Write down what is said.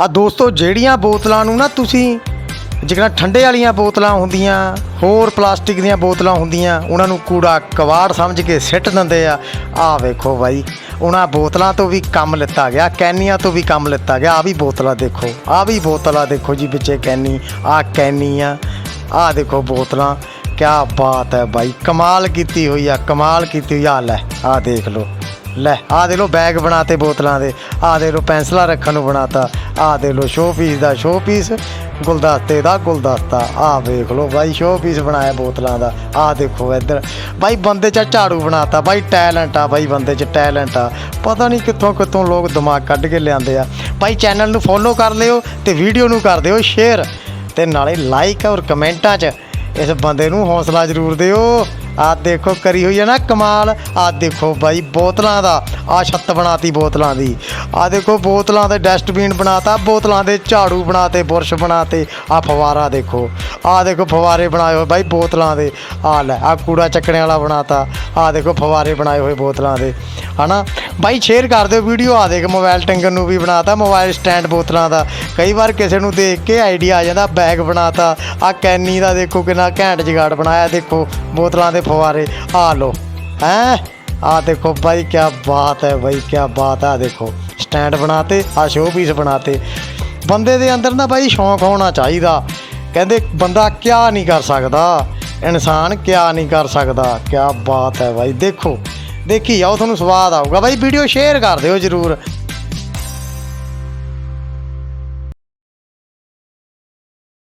ਆ ਦੋਸਤੋ, ਜਿਹੜੀਆਂ ਬੋਤਲਾਂ ਨੂੰ ਨਾ ਤੁਸੀਂ ਜਿਹੜਾ ਠੰਡੇ ਵਾਲੀਆਂ ਬੋਤਲਾਂ ਹੁੰਦੀਆਂ, ਹੋਰ ਪਲਾਸਟਿਕ ਦੀਆਂ ਬੋਤਲਾਂ ਹੁੰਦੀਆਂ, ਉਹਨਾਂ ਨੂੰ ਕੂੜਾ ਕਵਾੜ ਸਮਝ ਕੇ ਸਿੱਟ ਦਿੰਦੇ ਆ। ਆਹ ਵੇਖੋ ਬਾਈ, ਉਹਨਾਂ ਬੋਤਲਾਂ ਤੋਂ ਵੀ ਕੰਮ ਲਿੱਤਾ ਗਿਆ, ਕੈਨੀਆਂ ਤੋਂ ਵੀ ਕੰਮ ਲਿੱਤਾ ਗਿਆ। ਆ ਵੀ ਬੋਤਲਾਂ ਦੇਖੋ, ਆ ਵੀ ਬੋਤਲਾਂ ਦੇਖੋ ਜੀ ਵਿੱਚੇ ਕੈਨੀ, ਆ ਕੈਨੀ ਆ ਆ ਦੇਖੋ ਬੋਤਲਾਂ। ਕਿਆ ਬਾਤ ਹੈ ਬਾਈ, ਕਮਾਲ ਕੀਤੀ ਹੋਈ ਆ, ਕਮਾਲ ਕੀਤੀ ਹੋਈ ਆ ਲੈ, ਆ ਦੇਖ ਲਓ। ਲੈ, ਆ ਦੇ ਲੋ ਬੈਗ ਬਣਾਤੇ ਬੋਤਲਾਂ ਦੇ, ਆ ਦੇ ਲੋ ਪੈਨਸਲਾਂ ਰੱਖਣ ਨੂੰ ਬਣਾਤਾ, ਆ ਦੇ ਲੋ ਸ਼ੋ ਪੀਸ ਦਾ ਸ਼ੋ ਪੀਸ ਗੁਲਦਸਤੇ ਦਾ ਗੁਲਦਸਤਾ, ਆ ਵੇਖ ਲੋ ਬਾਈ ਸ਼ੋ ਪੀਸ ਬਣਾਇਆ ਬੋਤਲਾਂ ਦਾ, ਆ ਦੇਖੋ ਇੱਧਰ, ਬਾਈ ਬੰਦੇ ਚ ਝਾੜੂ ਬਣਾਤਾ, ਬਾਈ ਟੈਲੈਂਟ ਆ ਬਾਈ ਬੰਦੇ ਚ ਟੈਲੈਂਟ ਆ, ਪਤਾ ਨਹੀਂ ਕਿੱਥੋਂ ਕਿੱਥੋਂ ਲੋਕ ਦਿਮਾਗ ਕੱਢ ਕੇ ਲਿਆਂਦੇ ਆ, ਬਾਈ ਚੈਨਲ ਨੂੰ ਫੋਲੋ ਕਰ ਲਿਓ ਤੇ ਵੀਡੀਓ ਨੂੰ ਕਰ ਦਿਓ ਸ਼ੇਅਰ ਤੇ ਨਾਲੇ ਲਾਈਕ ਔਰ ਕਮੈਂਟਾਂ 'ਚ, ਇਸ ਬੰਦੇ ਨੂੰ ਹੌਸਲਾ ਜ਼ਰੂਰ ਦਿਓ। ਆ ਦੇਖੋ ਕਰੀ ਹੋਈ ਹੈ ਨਾ ਕਮਾਲ। ਆ ਦੇਖੋ ਬਾਈ ਬੋਤਲਾਂ ਦਾ, ਆ ਛੱਤ ਬਣਾਤੀ ਬੋਤਲਾਂ ਦੀ। ਆ ਦੇਖੋ ਬੋਤਲਾਂ ਦੇ ਡਸਟਬਿਨ ਬਣਾਤਾ, ਬੋਤਲਾਂ ਦੇ ਝਾੜੂ ਬਣਾਤੇ, ਬੁਰਸ਼ ਬਣਾਤੇ, ਆ ਫਵਾਰਾ ਦੇਖੋ। ਆ ਦੇਖੋ ਫਵਾਰੇ ਬਣਾਏ ਹੋਏ ਬਾਈ ਬੋਤਲਾਂ ਦੇ। ਆ ਲੈ, ਆ ਕੂੜਾ ਚੱਕਣੇ ਵਾਲਾ ਬਣਾਤਾ। ਆ ਦੇਖੋ ਫਵਾਰੇ ਬਣਾਏ ਹੋਏ ਬੋਤਲਾਂ ਦੇ। ਹਨਾ? ਬਾਈ ਸ਼ੇਅਰ ਕਰ ਦਿਓ ਵੀਡੀਓ ਆ ਦੇਖ ਮੋਬਾਈਲ ਟੰਗਨ ਨੂੰ ਵੀ ਬਣਾਤਾ ਮੋਬਾਈਲ ਸਟੈਂਡ ਬੋਤਲਾਂ ਦਾ। ਕਈ ਵਾਰ ਕਿਸੇ ਨੂੰ ਦੇਖ ਕੇ ਆਈਡੀਆ ਆ ਜਾਂਦਾ ਬੈਗ ਬਣਾਤਾ। ਆ ਕੈਨੀ ਦਾ ਦੇਖੋ ਕਿੰਨਾ ਘੈਂਟ ਜਗਾੜ ਬਣਾਇਆ, ਦੇਖੋ, ਬੋਤਲਾਂ ਦੇ ਫਵਾਰੇ ਆ ਲੋ ਹੈ? ਆ ਦੇਖੋ ਬਾਈ ਕੀ ਬਾਤ ਹੈ ਬਾਈ ਕੀ ਬਾਤ ਹੈ। ਦੇਖੋ ਸਟੈਂਡ ਬਣਾਤੇ ਆ ਸ਼ੋ ਪੀਸ ਬਣਾਤੇ। ਬੰਦੇ ਦੇ ਅੰਦਰ ਨਾ ਬਾਈ ਸ਼ੌਂਕ ਹੋਣਾ ਚਾਹੀਦਾ। ਕਹਿੰਦੇ ਬੰਦਾ ਕਿਆ ਨਹੀਂ ਕਰ ਸਕਦਾ, ਇਨਸਾਨ ਕਿਆ ਨਹੀਂ ਕਰ ਸਕਦਾ, ਕਿਆ ਬਾਤ ਹੈ ਬਾਈ। ਦੇਖੋ ਦੇਖੀ ਜਾਓ ਤੁਹਾਨੂੰ ਸਵਾਦ ਆਊਗਾ। ਬਾਈ ਵੀਡੀਓ ਸ਼ੇਅਰ ਕਰ ਦਿਓ ਜਰੂਰ।